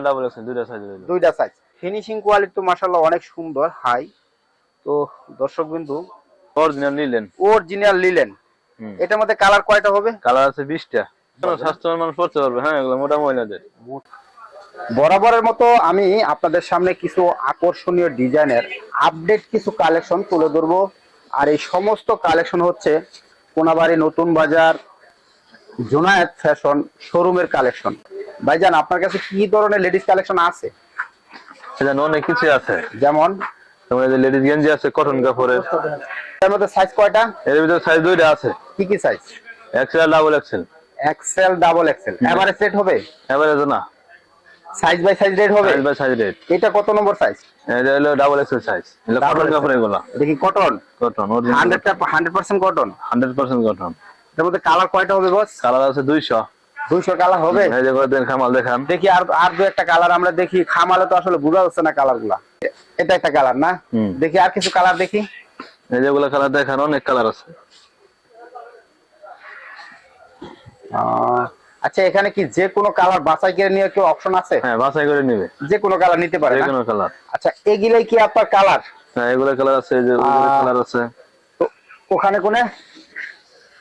Double XL দুইটা size দুইটা size finishing quality তো মাশাআল্লাহ অনেক সুন্দর হাই তো দর্শক বিন্দু অরিজিনাল নিলেন অরিজিনাল হুম। এটার মধ্যে কালার কয়টা হবে? কালার আছে বিশটা। স্বাস্থ্যবান মানুষ পড়তে পারবে। হ্যাঁ এগুলো মোটা মহিলাদের। বরাবরের মতো আমি আপনাদের সামনে কিছু আকর্ষণীয় ডিজাইনের আপডেট কিছু কালেকশন তুলে ধরবো। আর এই সমস্ত কালেকশন হচ্ছে কোনাবাড়ি নতুন বাজার জোনায়েত ফ্যাশন শোরুমের কালেকশন ভাইজান আপনার কাছে কি ধরনের লেডিস কালেকশন আছে? সেখানে অনেক কিছু আছে। যেমন? তোমার যে লেডিস গেঞ্জি আছে কটন কাপড়ের। এর মধ্যে সাইজ কয়টা? এর ভিতরে সাইজ দুইটা আছে। কি কি size XL double XL XL double XL average set হবে? এবারে না। সাইজ বাই সাইজ রেট হবে? সাইজ বাই সাইজ রেট এটা কত নম্বর সাইজ এটা হলো ডাবল এক্সেল সাইজ এটা কটন কাপড় এগুলো। কি cotton cotton original হান্ড্রেডটা hundred percent cotton hundred percent cotton এর মধ্যে কালার কয়টা হবে বস কালার আছে দুইশো। দুইশো কালার হবে? খামাল দেখান। দেখি আর আর দু একটা কালার আমরা দেখি। খামালে তো আসলে বোঝা যাচ্ছে না কালারগুলা। এটা একটা কালার না? দেখি আর কিছু কালার দেখি। এই যেগুলো কালার দেখান অনেক কালার আছে। আহ, আচ্ছা এখানে কি যে কোনো কালার বাছাই করে নিয়ে কেউ অপশন আছে? হ্যাঁ বাছাই করে নিবে। যে কোনো কালার নিতে পারে যে কোনো কালার আচ্ছা এগুলাই কি আপনার কালার হ্যাঁ এগুলো কালার আছে যে কালার আছে। ওখানে কোনে?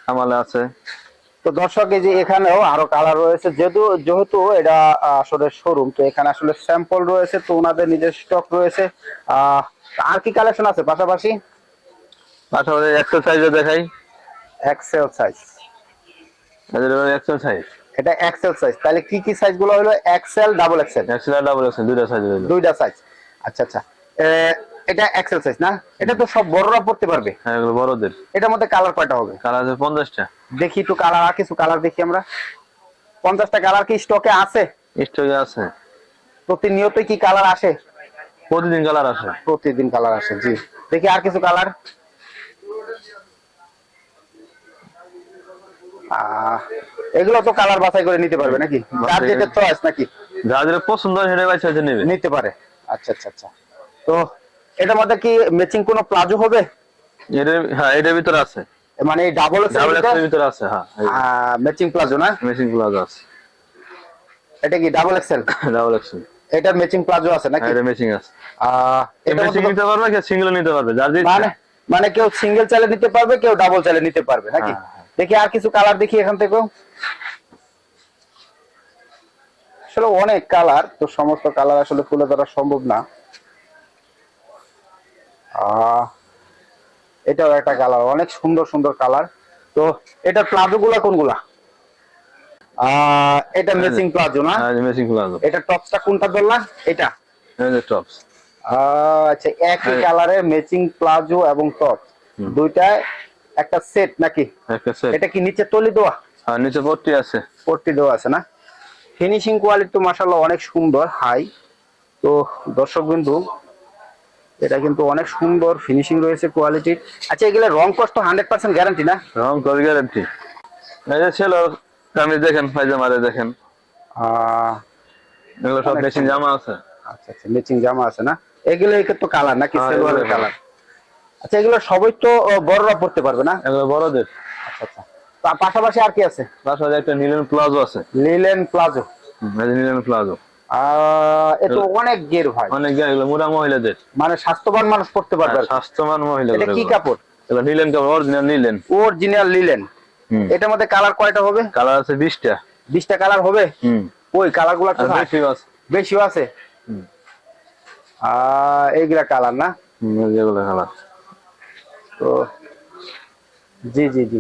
খামালে আছে। তো দর্শক এই যে এখানেও আরও কালার রয়েছে। যেহেতু যেহেতু এটা আসলে শোরুম তো এখানে আসলে স্যাম্পল রয়েছে তো ওনাদের নিজের স্টক রয়েছে। আর কি কালেকশন আছে পাশাপাশি? পাশাপাশি এক্সেল সাইজে দেখাই। এক্সেল সাইজ এক্সেল সাইজ এটা এক্সেল সাইজ তাহলে কি কি সাইজগুলো হলো? XL double XL XL double XL দুইটা সাইজ দুইটা সাইজ আচ্ছা আচ্ছা। এটা এক্সেল সাইজ না? এটা তো সব বড়রা পড়তে পারবে। হ্যাঁ এগুলো বড়দের। এটার মধ্যে কালার কয়টা হবে? কালার আছে পঞ্চাশটা। দেখি একটু কালার আর কিছু কালার দেখি আমরা। পঞ্চাশটা কালার কি স্টকে আছে? স্টকে আছে। প্রতিনিয়ত কি কালার আসে? প্রতিদিন কালার আছে প্রতিদিন কালার আসে জি। দেখি আর কিছু কালার এগুলো তো কালার বাছাই করে নিতে পারবে নাকি? যার বাছাই যেটা চয়েস নাকি? যারা যেটা পছন্দ সেটা নেবে। নিতে পারে। আচ্ছা আচ্ছা আচ্ছা। তো এটার মধ্যে কি ম্যাচিং কোনো প্লাজো হবে? এটার হ্যাঁ এটার ভিতরে আছে। মানে ডাবল ডাবল এক্সেল ভিতরে আছে হ্যাঁ ম্যাচিং প্লাজো না? মেশিন প্লাজো আছে। এটা কি ডাবল এক্সেল ডাবল এক্সেল এটা ম্যাচিং প্লাজো আছে নাকি? হ্যাঁ এটা মেশিং আছে। মেশিং মধ্যে নিতে পারবে কেউ সিঙ্গেল নিতে পারবে? যার মানে মানে কেউ সিঙ্গেল চালে নিতে পারবে কেউ ডাবল চালে নিতে পারবে নাকি? হ্যাঁ, হ্যাঁ। দেখি আর কিছু কালার দেখি এখান থেকে আসলে অনেক কালার তো সমস্ত কালার আসলে তুলে ধরা সম্ভব না। এটাও একটা কালার অনেক সুন্দর সুন্দর কালার তো এটা প্লাজো গুলা কোনগুলা? এটা মেসিং প্লাজো না? হ্যাঁ মেশিং প্লাজো। এটা টপসটা কোনটা ধরলা? এটা? টপস আচ্ছা একই হ্যাঁ। কালারের ম্যাচিং প্লাজো এবং টপ। দুইটায় একটা সেট নাকি? এটা কি নিচে তলি দেওয়া? আর নিচে পট্টি আছে। পট্টি দেওয়া আছে না? ফিনিশিং কোয়ালিটি তো মাসাল্লাহ অনেক সুন্দর হাই তো দর্শক বিন্দু এটা কিন্তু অনেক সুন্দর ফিনিশিং রয়েছে কোয়ালিটি আচ্ছা এগুলো রং কষ্ট হান্ড্রেড পার্সেন্ট গ্যারান্টি না? রং কল গ্যারান্টি এই যে ছিল আপনি দেখেন পায়জামারে দেখেন। এগুলো সব মেশিন জামা আছে। আচ্ছা আচ্ছা ম্যাচিং জামা আছে না? এগুলো একে তো কালার নাকি হ্যাঁ, সেলোয়ারের কালার আচ্ছা এগুলো সবই তো বড়রা পড়তে পারবে না? এগুলো বড়দের। আচ্ছা আচ্ছা। তার পাশাপাশি আর কি আছে? পাশাপাশি একটা নিলেন প্লাজো আছে। লিলেন প্লাজো নিলেন প্লাজো আহ এ অনেক গের ভাই। অনেক গায়ে এগুলো মোটা মহিলাদের। মানে স্বাস্থ্যবান মানুষ পড়তে পারবে স্বাস্থ্যবান মহিলা এটা কি কাপড়? এগুলো নিলেন কাপড় অরিজিনাল নিলেন। অরিজিনাল হুম। এটার মধ্যে কালার কয়টা হবে? কালার আছে বিশটা। বিশটা কালার হবে? হুম। ওই কালারগুলা বেশি আছে। বেশিও আছে। আহ এইগুলা কালার না? হুম, এই যেগুলো কালার। তো জি জি জি।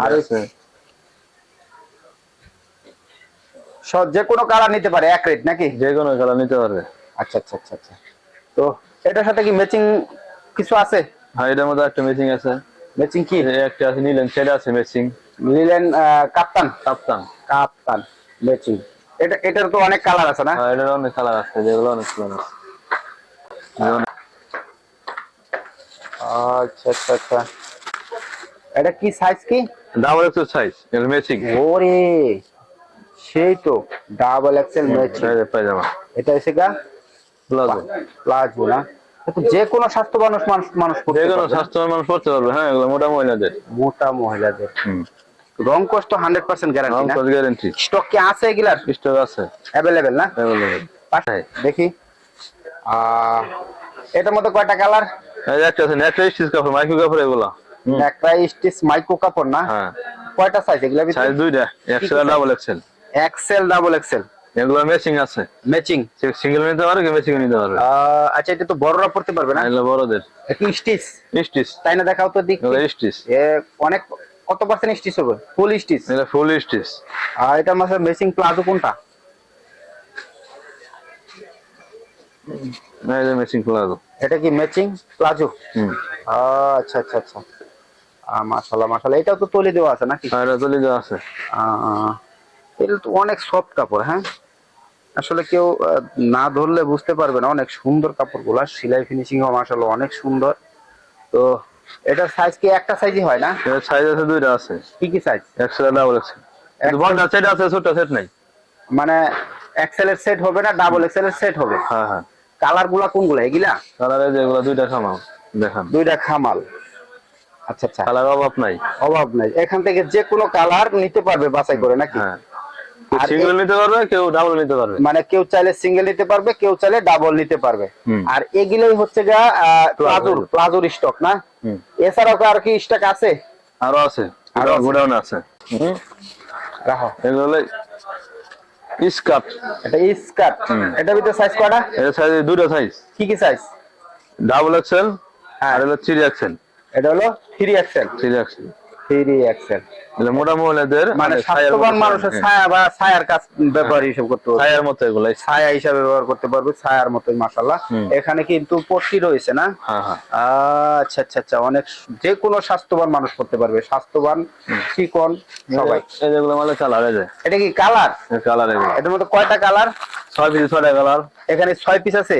আর ওই আছে সব- যে কোনো কালার নিতে পারে এক রেট নাকি? যে কোনো কালার নিতে পারবে। আচ্ছা আচ্ছা আচ্ছা আচ্ছা। তো এটার সাথে কি ম্যাচিং কিছু আছে? হ্যাঁ এটার মধ্যে একটা মেশিং আছে। ম্যাচিং কি? একটা আছে নিলেন সেটা আছে মেশিং নিলেন কাপ্তান কাপ্তান কাপ্তান ম্যাচিং এটা এটার তো অনেক কালার আছে না? হ্যাঁ এটার অনেক কালার আছে যেগুলো অনেক কালার আছে আচ্ছা আচ্ছা আচ্ছা। এটা কি সাইজ কি? ডাবল এক্সেল সাইজ এর ম্যাচিং ওরে! সেই তো ডাবল এক্সেল ম্যাচিং পায়জামা এটা এসে গা? প্লাজো প্লাজো না? যে কোনো স্বাস্থ্য মানুষ মানুষ যে কোনো। স্বাস্থ্যবান মানুষ পড়তে পারবে হ্যাঁ এগুলো মোটা মহিলাদের। মোটা মহিলাদের। রং কষ্ট হান্ড্রেড পার্সেন্ট গ্যারান্টি না? গ্যারান্টি স্টক কি আছে এগুলার? স্টক আছে। অ্যাভেলেবেল না? অ্যাভেলেবেল পাশে দেখি। আহ, এটার মধ্যে কয়টা কালার এই একটা আছে একটা স্টিচ কাপড় মাইক্রো কাপড় এগুলো। একটা স্টিচ মাইক্রো কাপড় না? হ্যাঁ। কয়টা সাইজ এগুলা সাইজ দুইটা এক্সেল আর double XL XL double XL এগুলো ম্যাচিং আছে। ম্যাচিং সিঙ্গেল নিতে পারবে ম্যাচিং নিতে পারবে আচ্ছা এটা তো বড়রা পড়তে পারবে না? এগুলো বড়দের। একটু স্টিচ স্টিচ তাই না? দেখাও তো দিক স্টিচ এ অনেক কত পার্সেন্ট স্টিচ হবে? ফুল স্টিচ এগুলো ফুল স্টিচ আর এটা মাসে মেসিং প্লাজো কোনটা? এই যে ম্যাচিং প্লাজো এটা কি ম্যাচিং প্লাজো আচ্ছা আচ্ছা আচ্ছা। মাশাল্লাহ মাশাল্লাহ এটাও তো তৈরি দেওয়া আছে নাকি? আর এটা চলে যাওয়া আছে। আহ, এটা তো অনেক সফট কাপড় হ্যাঁ? আসলে কেউ না ধরলে বুঝতে পারবে না অনেক সুন্দর কাপড়গুলা সেলাই ফিনিশিং ও মাশাল্লাহ অনেক সুন্দর। তো এটার সাইজ কি একটা সাইজই হয় না? এর সাইজ আছে দুইটা আছে। কি কি সাইজ এক্সেল ডাবল এক্সেল কিন্তু বড়টা সেট আছে ছোটটা সেট নাই। মানে এক্সেল এর সেট হবে না ডাবল এক্সেল এর সেট হবে? হ্যাঁ হ্যাঁ। কালারগুলা কোনগুলা এগুলা? কালারে যেগুলো দুইটা খামাল দেখান। দুইটা খামাল। আচ্ছা আচ্ছা। কালার অভাব নাই। অভাব নাই। এখান থেকে যে কোনো কালার নিতে পারবে বাছাই করে নাকি? হ্যাঁ। সিঙ্গেল নিতে পারবে কেউ ডাবল নিতে পারবে। মানে কেউ চাইলে সিঙ্গেল নিতে পারবে কেউ চাইলে ডাবল নিতে পারবে। আর এগুলোই হচ্ছে গা প্লাজোর প্লাজোর স্টক না? এছাড়াও আর কি স্টক আছে? আরও আছে আরও গোডাউন আছে। রাখো। এগুলো স্কার্ট। এটা স্কার্ট। এটা ভিতরে সাইজ কয়টা? এর সাইজ দুটো সাইজ কি কি সাইজ ডাবল এক্সেল। আর হলো থ্রি এক্সেল এটা হলো three XL three XL three XL এগুলো মোটা মহিলাদের মানে স্বাস্থ্যবান মানুষের হ্যাঁ, ছায়া বা ছায়ার কাজ ব্যবহার হিসেব করতে পারবে। ছায়ার মতো এগুলো ছায়া হিসাবে ব্যবহার করতে পারবে ছায়ার মতোই মাসাল্লাহ এখানে কিন্তু পট্টি রয়েছে না? হ্যাঁ হ্যাঁ। আচ্ছা আচ্ছা আচ্ছা অনেক যে কোনো স্বাস্থ্যবান মানুষ করতে পারবে। স্বাস্থ্যবান চিকন সবাই। মানে কালার এই এটা কি কালার? কালার এগুলো এটার মধ্যে কয়টা কালার? ছয় পিস ছয়টা কালার এখানে ছয় পিস আছে?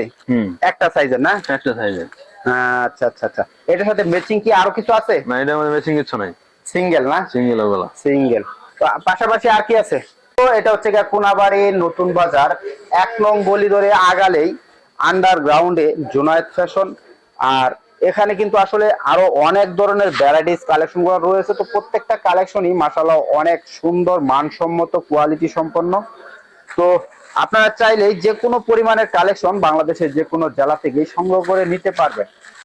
একটা সাইজের না? একটা সাইজের আচ্ছা আচ্ছা আচ্ছা। এটার সাথে ম্যাচিং কি আরও কিছু আছে? না এটার মধ্যে মেশিং কিছু নাই। সিঙ্গেল না? সিঙ্গেল ওগুলো সিঙ্গেল পাশাপাশি আর কি আছে? তো এটা হচ্ছে গিয়ে কোনাবাড়ি নতুন বাজার। এক নং গলি ধরে আগালেই আন্ডারগ্রাউন্ডে জোনায়েত ফ্যাশন আর এখানে কিন্তু আসলে আরও অনেক ধরনের ভ্যারাইটিস কালেকশনগুলো রয়েছে। তো প্রত্যেকটা কালেকশনই মাসাল্লাহ অনেক সুন্দর মানসম্মত কোয়ালিটি সম্পন্ন। তো আপনারা চাইলেই যে কোনো পরিমাণের কালেকশন বাংলাদেশের যে কোনো জেলা থেকেই সংগ্রহ করে নিতে পারবেন।